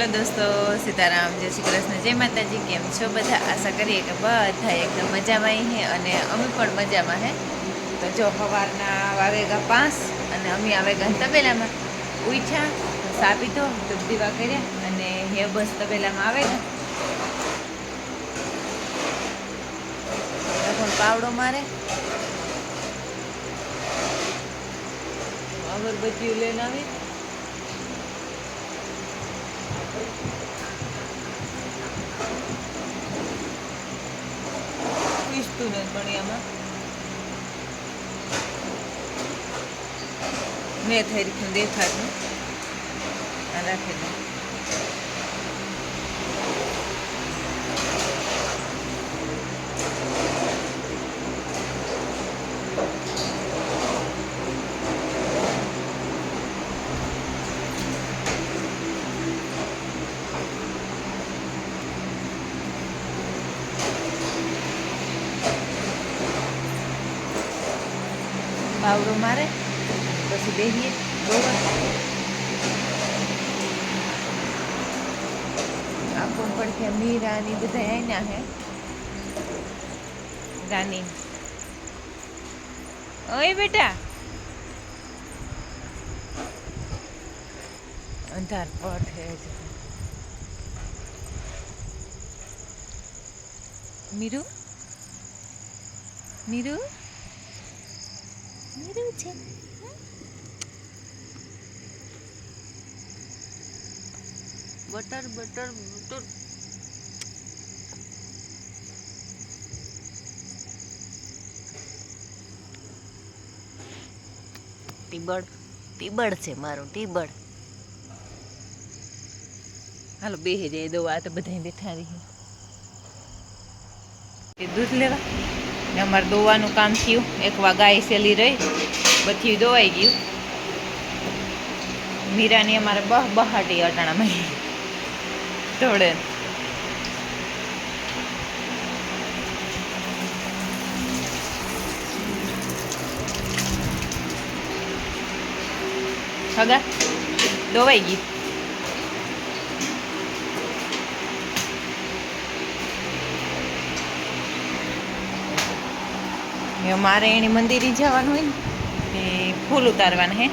Hello દોસ્તો, સીતારામ, જય શ્રી કૃષ્ણ, જય માતાજી, કેમ છો બધા? આશા કરીએ કે બધા એકદમ મજામાં હે અને અમે પણ મજામાં હે. તો જો સવારના વાવેગા પાંચ અને અમે આવેગા તબેલામાં. ઉઠ્યા સા પીધો ધૂપ દીવા કર્યા અને હે બસ તબેલામાં આવેગા પણ પાવડો મારે. અગરબત્તીઓ લઈને આવી. પૂછતું નથી પણ એમાં મેં થઈ રીતનું દેખાતું આ રાખેલું પાવડો મારે પછી બેહીએ ગોબર આખો પડખે મીરા ની બધા આઈના હે રાની ઓય બેટા અંધાર પટ હે હજુ. મીરુ મીરુ મીરુ છે. Butter butter butter. ટીબડ ટીબડ છે મારું ટીબડ હાલો બેહી જાય દો આ તો બધા બેઠા રહી એ દૂધ લેવા? ને અમારે દોવાનું કામ થયું. એક વાગા સેલી રહી. બધી દોવાઈ ગયું. મીરાની અમારે બહ બહાટી અટાણામાં દોડે. હગા. દોવાઈ ગઈ. એ મારે એની મંદિરે જવાનું હોય ને, એ ફૂલ ઉતારવાના હે.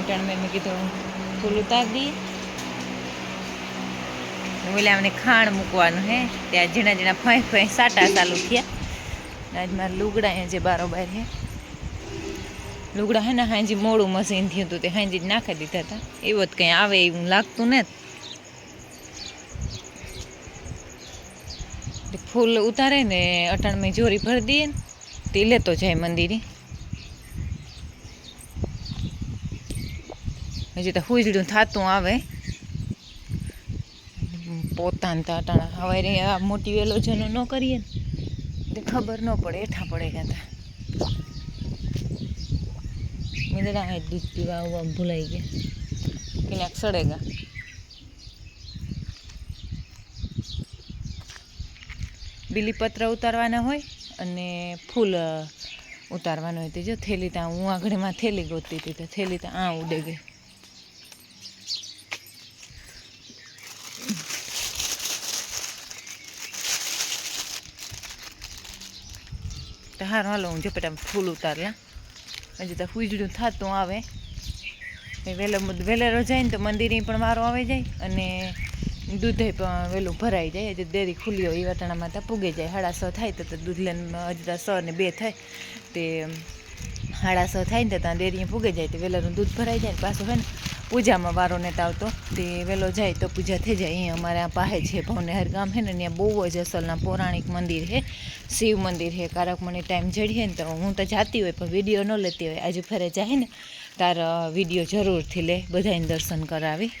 અટાણ મેં કીધું, ફૂલ ઉતારી દઈએ. ઓલા અમને ખાણ મૂકવાનું હે. ત્યાં ઝીણા ઝીણા ફાંય ફાંય સાટા ચાલુ થયા. આજ મારા લુગડા અહીંયા જે બારોબાર હે. લુગડા હે ને હાંજી મોડું મશીન થયું હતું, તે હાંજી જ નાખી દીધા હતા. એવો જ કંઈ આવે એવું લાગતું ને. ફૂલ ઉતારે ને અટાણ મેં જોરી ભરી દઈએ ને. તે લેતો જાય મંદિરે. હજી તો હુજડું થતું આવે. પોતાને તાટાણા હવે આ મોટી વેલો જનો ન કરીએ ને તે ખબર ન પડે, એઠા પડે ગયા તા. મીંદડા હે દૂધ પીવા આવવા ભૂલાઈ ગયા. ક્યાંક સડેગા બીલીપત્ર ઉતારવાના હોય? અને ફૂલ ઉતારવાનું હોય તે જો, થેલી ત્યાં હું આંગળીમાં થેલી ગોતતી હતી, તો થેલી ત્યાં આ ઉડે ગઈ. તો હારું, હાલો, હું ઝપટા ફૂલ ઉતાર્યા હજી તો ફૂજડું થતું આવે. વહેલો વહેલેરો જાય ને તો મંદિરે પણ વારો આવી જાય અને દૂધે વહેલું ભરાઈ જાય, જે દેરી ખુલ્લી હોય એ વટાણામાં તો પૂગે જાય. છ થાય તો દૂધ લઈને હજી સો ને બે થાય. તે હાડાસો થાય ને તો ત્યાં ડેરીએ પૂગે જાય. તો વહેલાનું દૂધ ભરાઈ જાય ને પાછું હોય ને, પૂજામાં વારો ને આવતો. તે વહેલો જાય તો પૂજા થઈ જાય. અહીંયા અમારે આ પાસે છે ભવનેહર ગામ છે ને, ત્યાં બહુ જ અસલના પૌરાણિક મંદિર છે શિવ મંદિર છે કારક મને ટાઈમ જડીએ ને, તો હું તો જાતી હોય પણ વીડિયો ન લેતી હોય. આજે ફરે જાય ને, તાર વીડિયો જરૂરથી લે બધાને દર્શન કરાવી.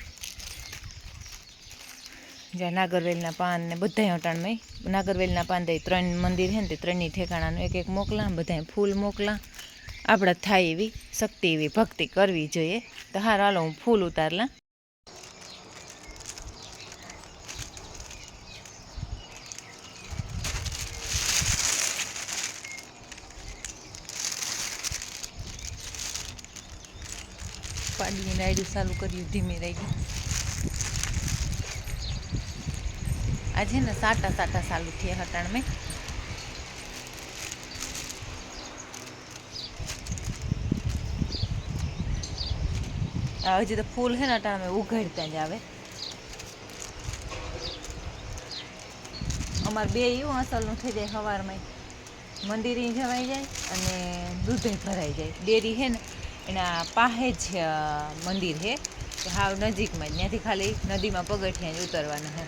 જ્યાં નાગરવેલના પાન ને બધાય અટાણમાં નાગરવેલના પાન દઈ ત્રણ મંદિર છે ને તે ત્રણની ઠેકાણાનું એક એક મોકલા બધાય ફૂલ મોકલા. આપણે થાય એવી, શક્તિ એવી, ભક્તિ કરવી જોઈએ. તો હાર હાલો હું ફૂલ ઉતારલા. પાડીને રાયડું ચાલુ કર્યું, ધીમે રાયડું. આ છે ને સાટા સાટા ચાલુ થયા હટાણ મેં હજી તો ફૂલ છે ને અટાણ મેં ઉઘાડતા જ આવે. અમારે બે એવું અસલનું થઈ જાય સવારમાં મંદિરે જવાઈ જાય અને દૂધે ભરાઈ જાય. ડેરી છે ને, એના પાસે જ મંદિર છે. હાવ નજીકમાં જ. ત્યાંથી ખાલી નદીમાં પગથિયાં જ ઉતરવાનું છે.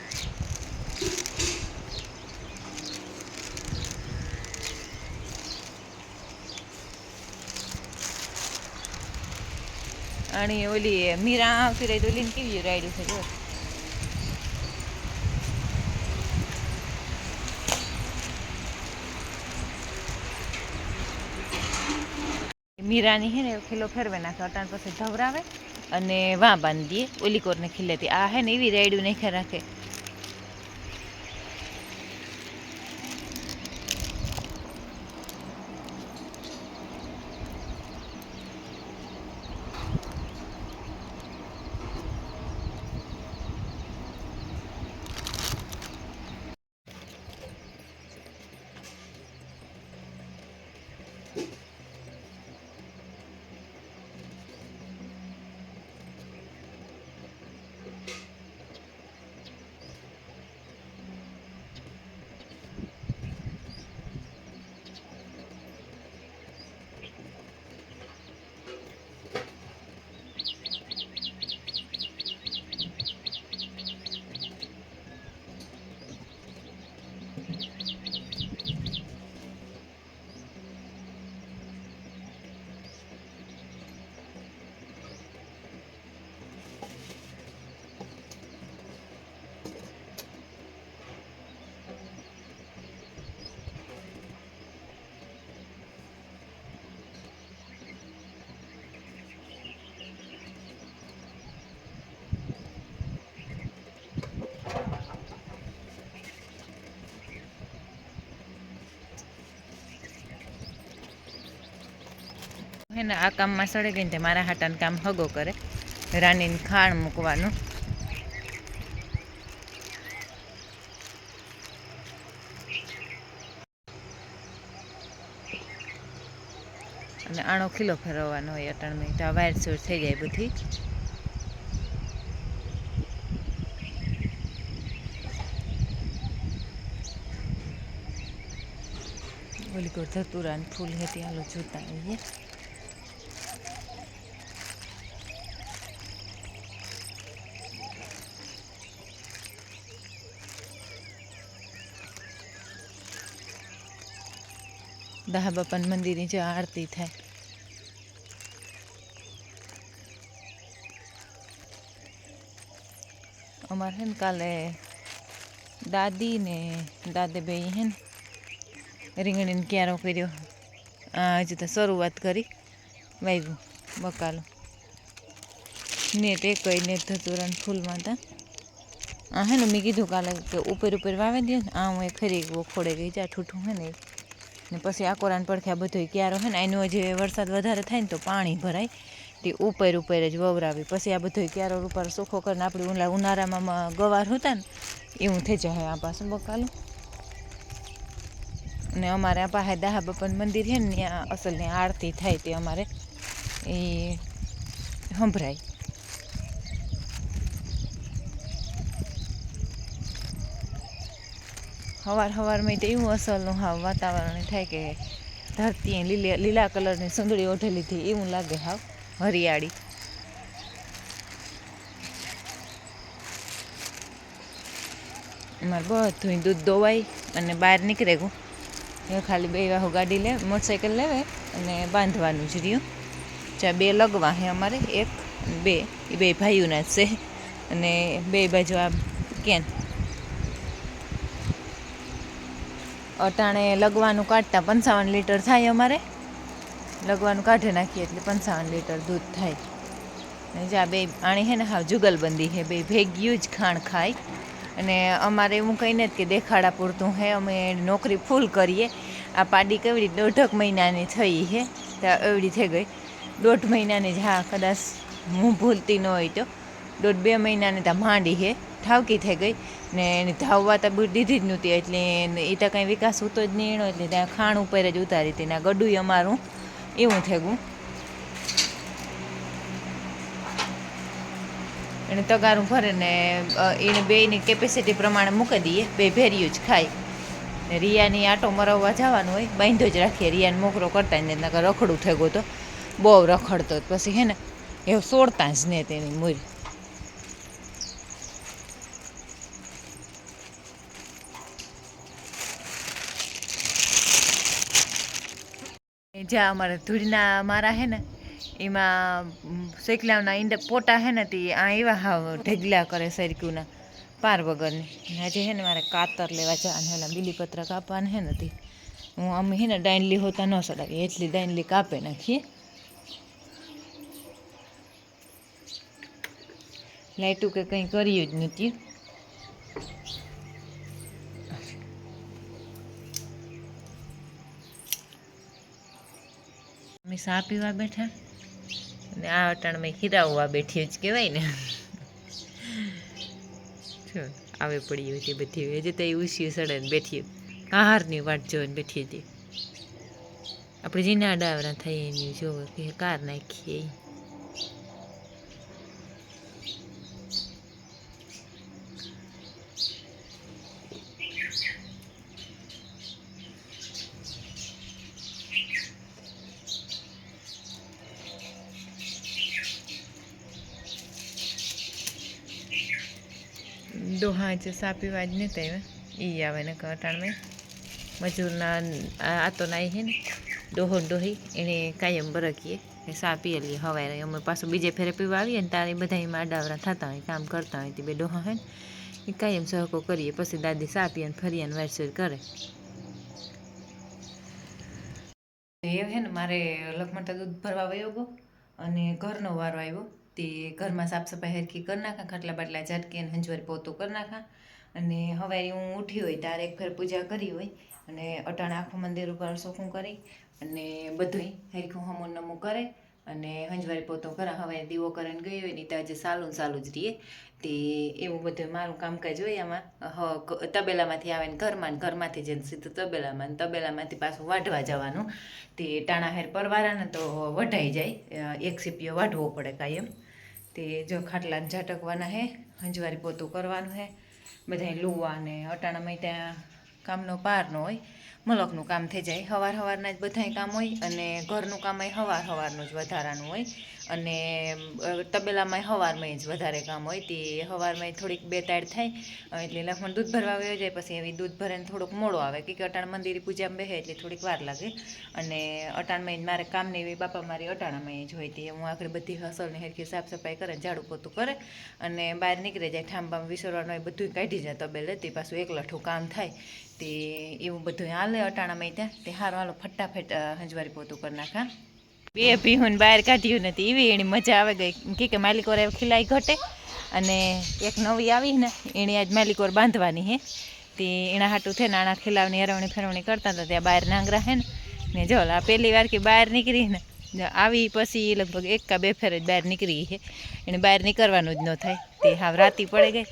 અને ઓલી મીરા આવતી રહી તો ઓલીને કેવી રાયડું છે મીરાની હે ને ખીલો ફેરવે નાખે અટાણ પછી ધવરાવે અને વાં બાંધી દઈએ ઓલી કોરને ખીલેથી આ હે ને એવી રાયડું નાખ્યા રાખે. હે ને, આ કામમાં સડે ગઈ ને તે મારા હાટાને કામ હગો કરે. રાનીને ખાણ મૂકવાનું. અને આણો ખીલો ફેરવવાનો હોય અટણ તો આ વાયર સોર થઈ જાય બધી. ઓલી કોર ધતુરાન ફૂલ હતી હાલો જોતા આવીએ. દહા બાપાન મંદિરની જે આરતી થાય. અમારે હે ને કાલે દાદી ને દાદે બે હે ને રીંગણીને ક્યારો કર્યો. આ હજી તો શરૂઆત કરી. વાવ્યું બકાલો ને એક ને ધતુરણ ફૂલમાં હતા. આ હે ને મેં કીધું કાલે કે ઉપર ઉપર વાવી દે ને, આ હું એ ખરી ખોડે ગઈ જા, ઠૂઠું હે ને. ને પછી આકોરાન પડખે આ બધું ક્યારો હે ને એનો જે વરસાદ વધારે થાય ને તો પાણી ભરાય. તે ઉપર ઉપર જ વવરાવી. પછી આ બધું ક્યારો ઉપર સુખો કરીને આપણે ઉના ઉનાળામાં ગવાર હતા ને, એવું થઈ જાય આ પાછું બકાલું. અને અમારે આ પાસે દાહા બાપાનું મંદિર છે ને, ત્યાં અસલની આરતી થાય તે અમારે. એ સંભળાય. સવાર સવારમાં તો એવું અસલનું હાવ વાતાવરણ થાય કે ધરતી લીલે લીલા કલરની સુંદડી ઓઢેલી હતી, એવું લાગે હાવ હરિયાળી. અમારે બધું દૂધ દોવાય અને બહાર નીકળે ગયું એ ખાલી બે વાહુ ગાડી લે મોટરસાઇકલ લેવે અને બાંધવાનું જ રહ્યું. ચા બે લગવા હે અમારે, એક બે. એ બે ભાઈઓના છે. અને બે બાજુ આ કેન. અટાણે લગવાનું કાઢતા પંચાવન લીટર થાય અમારે. લગવાનું કાઢી નાખીએ એટલે પંચાવન લીટર દૂધ થાય. ને જા બે આણી હે ને હા જુગલબંધી હે, બે ભેગ્યું જ ખાણ ખાય. અને અમારે એવું કંઈ નથી કે દેખાડા પૂરતું હે, અમે નોકરી ફૂલ કરીએ. આ પાડી કેવડી દોઢક મહિનાની થઈ હે ત્યાં એવડી થઈ ગઈ. દોઢ મહિનાની જ, હા, કદાચ હું ભૂલતી ન હોય તો. દોઢ બે મહિનાની ત્યાં માંડી હે. ઠાવકી થઈ ગઈ ને એની ધાવવા તો દીધી જ નહોતી, એટલે એ તો કાંઈ વિકાસ હોતો જ નહીં એનો, એટલે ત્યાં ખાણ ઉપર જ ઉતારી હતી ને ગડું અમારું, એવું થઈ ગયું એને તગારું ભરે ને એને બેની કેપેસિટી પ્રમાણે મૂકી દઈએ, બે ભેર્યું જ ખાય. ને રિયાની આટો મરવવા જવાનું હોય, બાંધો જ રાખીએ, રિયાને મોકરો કરતા ને નકર રખડું થઈ ગયું તો બહુ રખડતો પછી હે ને એવું સોડતા જ ને તેની મૂર. જ્યાં અમારે ધૂળના મારા હે ને, એમાં શેકલાવના ઈંડ પોટા હે ને તે આ એવા હાવ ઢગલા કરે સરક્યુંના પાર વગરની. આજે હે ને મારે કાતર લેવા જવાનું હેલા બીલીપત્ર કાપવાના હે તે. હું આમ હે ને ડાયનલી હોતા ન સડાવીએ, એટલી ડાયનલી કાપે નાખીએ. લાઈટું કે કંઈ કર્યું જ નથી. અમે સા પીવા બેઠા. અને આ અટાણમાં હીરાવવા બેઠી જ કહેવાય ને. જો, આવે પડી હતી બધી. હજી તો એ ઉસી સડે ને બેઠી કારની વાટ જોઈને બેઠી હતી. આપણે જીના ડાવરા થઈ એની જોવે કે કાર નાખીએ. ડોહા જે સા પીવા જ નહીં આવ્યા એ આવે ને અટાણમાં મજૂરના આ તો નાઈ છે ને. ડોહો ડોહી એને કાયમ બરકીએ. એ સા લઈએ હવારે. અમે પાછું બીજે ફેરે પીવા આવીએ ને તારે બધા એમાં અડાવરા થતા હોય, કામ કરતા હોય, તે બે ડોહા હોય ને. એ કાયમ સહકો કરીએ, પછી દાદી સા પીએ ને ફરીએ ને કરે. એ હે ને, મારે લખમણતા દૂધ ભરવા વયો ગયો અને ઘરનો વારો આવ્યો. તે ઘરમાં સાફ સફાઈ હરખી કરી નાખા, ખાટલા બાટલા ઝાટકી અને હંજવારી પોતું કરી નાખા. અને હવે હું ઉઠી હોય ત્યારે એક ફેર પૂજા કરી હોય અને અટાણ આખું મંદિર ઉપર ચોખ્ખું કરી અને બધુંય હરખું હમું નમું કરે. અને હંજવારી પોતો કરા. હવે દીવો કરીને ગયો હોય તો આજે સાલું સાલું જ રહીએ તે એવું બધું મારું કામકાજ હોય હ તબેલામાંથી આવે ને ઘરમાં ઘરમાંથી જઈને સીધું તબેલામાં તબેલામાંથી પાછું વાઢવા જવાનું. તે ટાણા હેર પરવારાને તો વઢાઈ જાય. એક સીપીઓ વાઢવો પડે કાયમ. તે જો ખાટલા ઝાટકવાના હે, હંજવારી પોતું કરવાનું હે. બધાય લુવા ને અટાણામાં ત્યાં કામનો પાર ન હોય. મલકનું કામ થઈ જાય. હવાર હવારના જ બધાય કામ હોય અને ઘરનું કામ એ હવાર હવારનું જ વધારાનું હોય. અને તબેલામાં હવારમાં જ વધારે કામ હોય તે હવારમાં થોડીક બે તાડ થાય એટલે લખમણ દૂધ ભરવા વયો જાય, પછી એવી દૂધ ભરે થોડોક મોડો આવે કે અટાણ મંદિરે પૂજામાં બેસે એટલે થોડીક વાર લાગે. અને અટાણમાં મારે કામ નહીં એવી બાપા મારી અટાણામાં જ હોય તે, હું આખરે બધી હસલને હેરખી સાફ સફાઈ કરે, ઝાડુ પોતું કરે, અને બહાર નીકળી જાય ઠામબામ વિસરવાનું હોય બધું કાઢી જાય તબેલે, તે પાછું એક લઠ્ઠું કામ થાય. તે એવું બધું હાલે અટાણામાં ત્યાં, તે સારું હાલો ફટાફટ હંજવારી પોતું કરી નાખા બે પીહું બહાર કાઢ્યું નથી એવી એની મજા આવે ગઈ. કે કે માલિકોર ખીલાઈ ઘટે. અને એક નવી આવી ને, એણે આજ માલિકોર બાંધવાની હે. તે એના હાટું થઈને નાના ખીલાવની હરવણી ફેરવણી કરતા હતા. ત્યાં બહાર નાંગરા હે ને ને જો આ પહેલી વાર કે બહાર નીકળી ને આવી પછી લગભગ એક કા બે ફેર જ બહાર નીકળી છે એને બહાર નીકળવાનું જ ન થાય. તે હાવ રાતી પડી ગઈ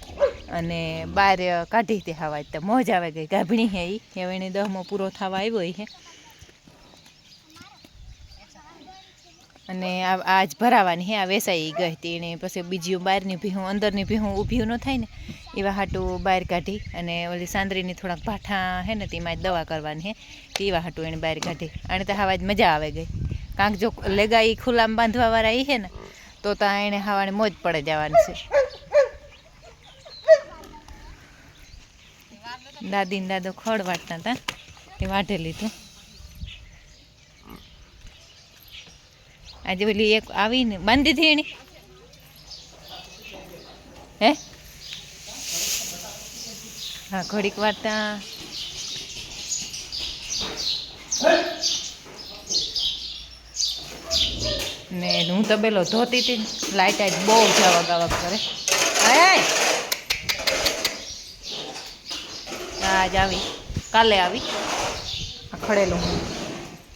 અને બહાર કાઢી તે હવા તો મોજ આવે ગઈ. ગાભણી હે એ હવે એને દહમો પૂરો થવા આવ્યો છે અને આ આજ ભરાવાની હે, આ વેસાઈ ગઈ હતી એને પછી બીજી બહારની ભીહું, અંદરની ભીહું ઊભી ન થાય ને, એવા હાટું બહાર કાઢી અને ઓલી સાંદરીની થોડાક ભાઠા હે ને, તેમાં જ દવા કરવાની હે એવા હાટું એને બહાર કાઢી. અને તો હવા જ મજા આવે ગઈ. કાંક જો લેગા એ ખુલ્લામાં બાંધવાવાળા એ હે ને, તો ત્યાં એને હવાની મોજ પડે જવાની છે. દાદી દાદો ખડ વાટતા હતા તે વાઢે લીધું. આજે ઓલી એક આવીને બાંધી હતી એને હે? હા, ઘડીક વાર ત્યાં ને હું તબેલો ધોતી હતી લાઇટ આજ બહુ જાવક આવક કરે. હે આજ આવી. કાલે આવી. ખડેલું ખડેલું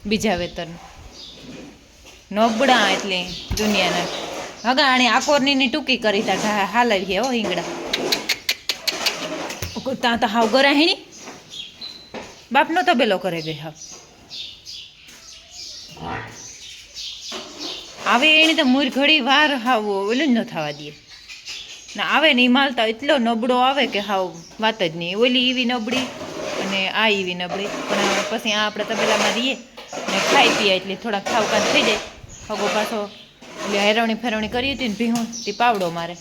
બીજા વેતન નબળા એટલે દુનિયાના. હગા, આણે આકોરની ટૂંકી કરી તા હાલવી હે હિંગડા ત્યાં તો હાવ ગરા હેણી બાપનો તબેલો કરે ગઈ હાવ આવે એની તો મૂર ઘડી વાર હાવ ઓલું જ ન થવા દે. ના, આવે ને એ માલતા એટલો નબળો આવે કે હાવ વાત જ નહીં. ઓલી એવી નબળી અને આ એવી નબળી. પણ પછી આ આપણે તબેલામાં રહીએ ને ખાઈ પીએ એટલે થોડાક ખાવકાન થઈ જાય. હગો પાછો એટલે હેરવણી ફેરવણી કરી હતી ને ભીહું તે પાવડો મારે.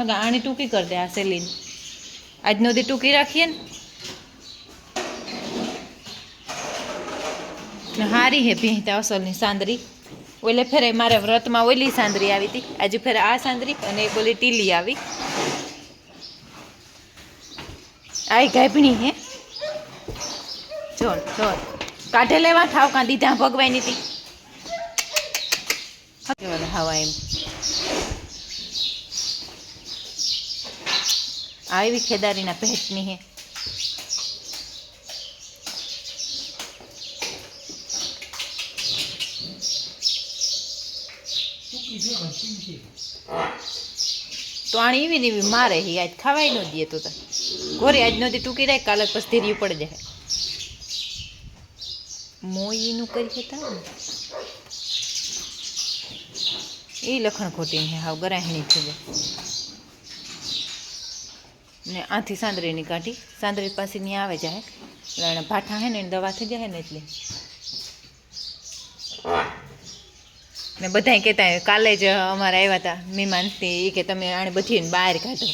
હગા આણી ટૂંકી કરી દે આ સેલીને. આજનો દી ટૂંકી રાખીએ ને. હારી હે ભીંતા અસલની સાંદરી. ઓલે ફેરે મારે વ્રતમાં ઓલી સાંદરી આવી હતી આજે ફેરે આ સાંદરી અને એક ઓલી ટીલી આવી. આઈ ગાયપણી હે. જોર જોર. કાઢે લેવા થાવ કાં દીધા ભગવાઈની હતી કેવા હવા એમ આ એવી ખેદારીના ભેટની હે તો આણી એવી ને એવી મારે હી. આજ ખાવાય ન દે તો ઘોરી આજ નદી ટૂંકી રાખ કાલે પછી ધીરી પડી જાય. મોઈનું કરી હતા ને? એ લખણ ખોટી છે, હાવ ગરાહણી થઈ જાય ને આથી સાંદરીની કાઢી, સાંદરી પાસે ત્યાં આવે જાય. એટલે ભાઠા હે ને, એને દવા થઈ જાય ને એટલે. ને બધાય કહેતા કાલે જ અમારે આવ્યા હતા મહેમાન એ કે તમે આને બધી બહાર કાઢો.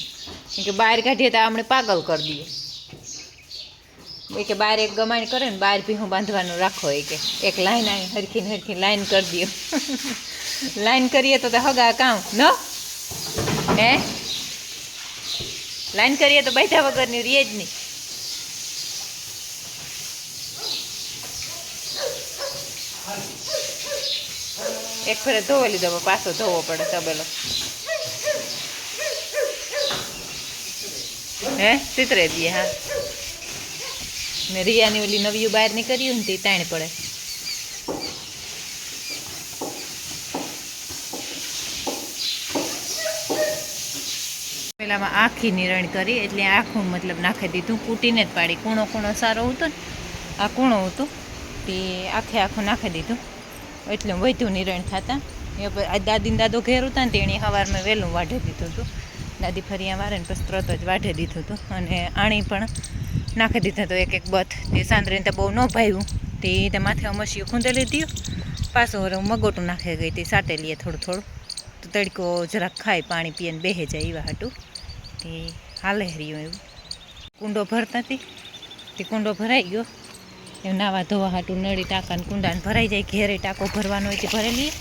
કે બહાર કાઢીએ તો આપણે પાગલ કરી દઈએ. એ કે બહાર એક ગમાણ કરે ને, બહાર ભીહું બાંધવાનું રાખો, એ કે. એક લાઈન આવી હરખીને હરખી લાઈન કરી દો લાઈન કરીએ તો હગા કામ, ન? હે? લાઈન કરીએ તો બેઠા વગરની રીએ જ નહીં. એક ફેરે ધોવા લીધો પાછો ધોવો પડે તબેલો. હે? ચિત્રે દઈએ, હા. ને રિયાની ઓલી નવી બહાર નીકળ્યું ને તે તાણ પડે. પેલામાં આખી નિરણ કરી એટલે આખું મતલબ નાખી દીધું, કૂટીને જ પાડી. કૂણો કૂણો સારો હતો ને? આ કૂણો હતો. તે આખે આખું નાખી દીધું. એટલે વધ્યું નિરણ થતા. એ દાદીને દાદો ઘેર હતા ને તેણે સવારમાં વહેલું વાઢી દીધું હતું. દાદી ફરિયા મારે ને પછી તરત જ વાઢી દીધું હતું. અને આણી પણ નાખી દીધું હતું એક એક બથ. તે સાંદરીને તો બહુ ન ભાવ્યું. તે તે માથે અમસ્યું ખૂંદેલી દીધું પાછું મગોટું નાખી ગઈ. તે સાટેલીએ થોડું થોડું. તો તડકો જરાક ખાય, પાણી પીએ ને બેહે જાય એવા હાટું. હાલે રહ્યું એવું. કુંડો ભરતા હતી તે કુંડો ભરાઈ ગયો. એવું નાવા ધોવા હાટું નળી ટાંકાને કુંડાને ભરાઈ જાય. ઘેરે ટાંકો ભરવાનો હોય તે ભરેલી.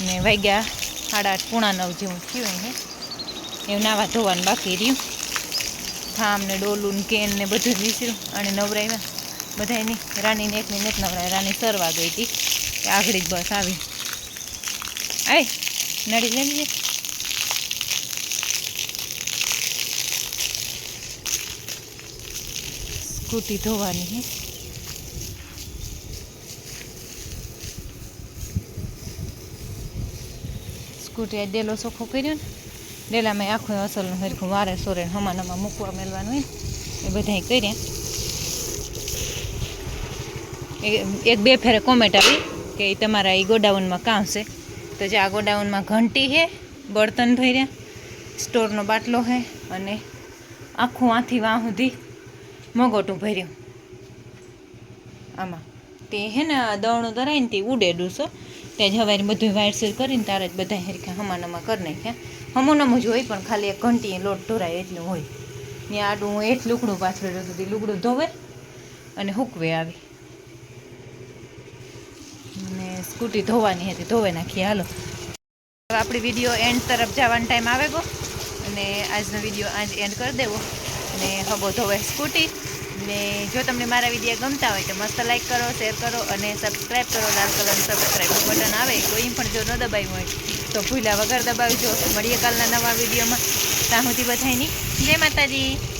ને વાગ્યા સાડા આઠ, પૂણા નવ જેવું થયું એને. એવું નાવા ધોવાનું બાકી રહ્યું. થામ ને ડોલું ને કેન ને બધું વિસર્યું. અને નવરાવ્યા બધાયની રાણીને એકની નેત નવરાય. રાણી સરવા ગઈ હતી. આગળ જ બસ આવી. આય નડી લેજે સ્કૂટી ધોવાની હે. સ્કૂટી આ ડેલો સોખો કર્યો ને, ડેલામાં આખું અસલનું હરખું વારે સોરે હમાનામાં મૂકવા મેળવાનું હોય એ બધાય કર્યા. એક બે ફેરે કોમેન્ટ આવી કે તમારા એ ગોડાઉનમાં કામ છે? તો જે આ ગોડાઉનમાં ઘંટી છે બળતણ ભર્યા, સ્ટોરનો બાટલો છે અને આખું આથી વાં સુધી મગોટું ભર્યું. આમાં. તે હે ને દવણું ધરાઈને તે ઉડે ડૂસો તે જવાય બધું વાયરસેર કરીને તારે જ બધા હરખા હમાનામાં કરી નાખ્યા. નમો જ હોય પણ ખાલી એક ઘંટી લોટ ઢોરાય એટલું હોય. ને આડું એક લુગડું પાછળ હતું લુગડું ધોવે અને હુકવે આવી. અને સ્કૂટી ધોવાની હતી, ધોવે નાખી હાલો. આપણી વીડિયો એન્ડ તરફ જવાનો ટાઈમ આવે ગો. અને આજનો વીડિયો આજ એન્ડ કરી દેવો. અને હબો ધોવે સ્કૂટી. ને જો તમને મારા વીડિયો ગમતા હોય તો મસ્ત લાઈક કરો શેર કરો અને સબસ્ક્રાઈબ કરો, લાલ કલરનું સબસ્ક્રાઈબ બટન આવે, કોઈ પણ જો ન દબાવ્યું હોય તો ભૂલ્યા વગર દબાવજો. મળીએ કાલના નવા વિડીયોમાં. ત્યાં સુધી બધાની જય માતાજી.